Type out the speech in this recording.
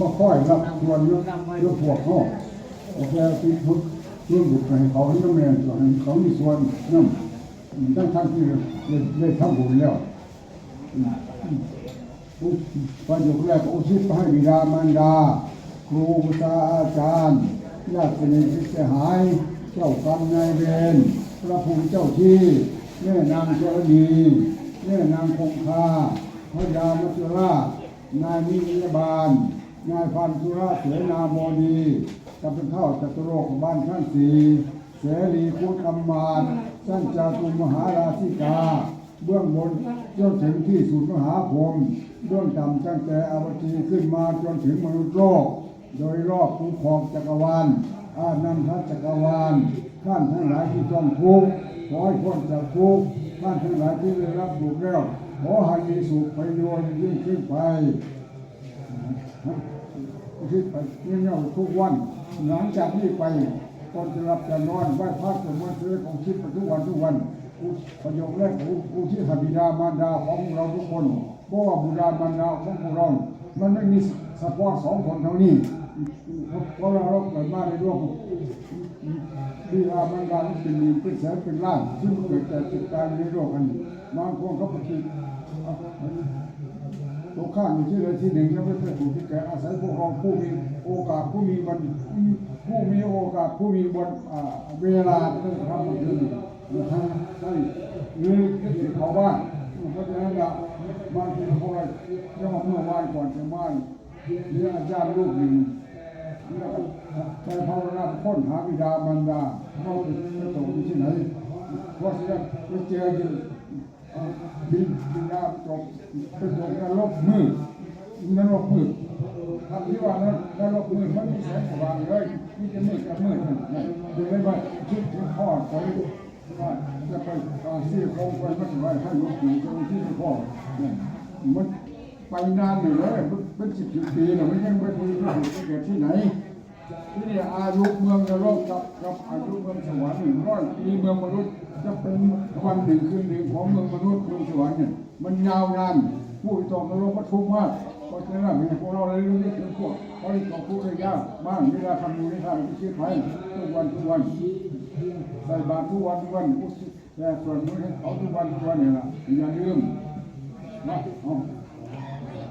ก็ค่อยรับส่วนยกยกพวกเขาโอเคที่ทุกเรื่องบุตรให้เขาที่ต้องแม่ส่วนเขามีส่วนนั่นตั้งทั้งที่ได้ได้ทำบุญแล้วประโยคแรกอุทิศให้บิดามารดา ครูบุตาอาจารย์ญาติสนิทมิตรสหาย เจ้ากรรมนายเวรพระภูมิเจ้าที่แม่นางเจรณีแม่นางคงคาพระยามัจจุราชนายมิยบาล นายพันธุระเสนาโมดีกับเป็นเท่าจัตุโรคบ้านท่านสีเสรีพุทธอมมาตย์ท่านจาตุมหาราชิกา เบื้องบนจนถึงที่สุดมหาพรหมเบื้องต่ำตั้งแต่อวตีขึ้นมาจนถึงมนุษย์โลก โดยรอบภูของจักรวาลอานันทจักรวาลท่านทั้งหลายที่ต้องทุกข์ขอให้พ้นจากทุกข์ท่านทั้งหลายที่ได้รับบุญแล้วขอให้มีสุขไปโยนยิ่งขึ้นไป คิดไปเงี้ยๆทุกวัน หลังจากนี้ไปตอนจะรับจะนอนไหว้พระสวดมนต์ซื้อของคิดไปทุกวันทุกวันอุประโยคแรกอุอุที่บิดามารดาของเราทุกคนเพราะว่าบิดามารดาของพวกเรา มันไม่มีเฉพาะสองคนเท่านี้เพราะเราเกิดมาในโลกบิดามารดาเป็นมีเป็นแสนเป็นล้านซึ่งเกิดแต่จิตใจในโลกกันบางคนเขาปฏิ ข้างอยู่ที่ใดที่หนึ่งแล้วไม่เคยถูกที่แก่อาศัยพวกเราผู้มีโอกาสผู้มีวันผู้มีโอกาสผู้มีวันเวลาที่จะทำมันคือทางให้หรือที่เขาว่าเพราะฉะนั้นละบางทีเขาเลยจะมาเมื่อวานก่อนจะมาเรียนอาจารย์ลูกหนึ่งไปภาวนาค้นหาบิดามารดาเขาจะตกอยู่ที่ไหนเพราะฉะนั้นไปเจออยู่ บินบิดาตกไปตกนรกมืดนรกมืดทำที่ว่านรกมืดมันไมีแสงสว่างเลยมีแต่มืดกับมืดนั่นนะดูได้ว่าคิดถึงพ่อไปว่าจะไปอาเซีพงไปมันไว้ให้ลูกอยู่ตรงที่พ่อเนี่ยมันไปนานอยู่เลยเป็นสิบสิบปีแล้วมันยังไม่รู้ว่าเกิดที่ไหน ที่นี่อายุเมืองนรกกับกับอายุเมืองสวรรค์หนึ่งร้อยปีเมืองมนุษย์จะเป็นวันหนึ่งคืนหนึ่งของเมืองมนุษย์เมืองสวรรค์เนี่ยมันยาวนานผู้ที่ตกนรกก็ทุกข์มากเพราะฉะนั้นพวกเราเลยรู้นี่คือพวกเขาที่ตกทุกข์ได้ยากบ้างเวลาทำอยู่ในทางที่คิดไปทุกวันทุกวันใส่บาตรทุกวันทุกวันแต่ส่วนมือให้เขาทุกวันทุกวันเนี่ยนะอย่าลืมนะ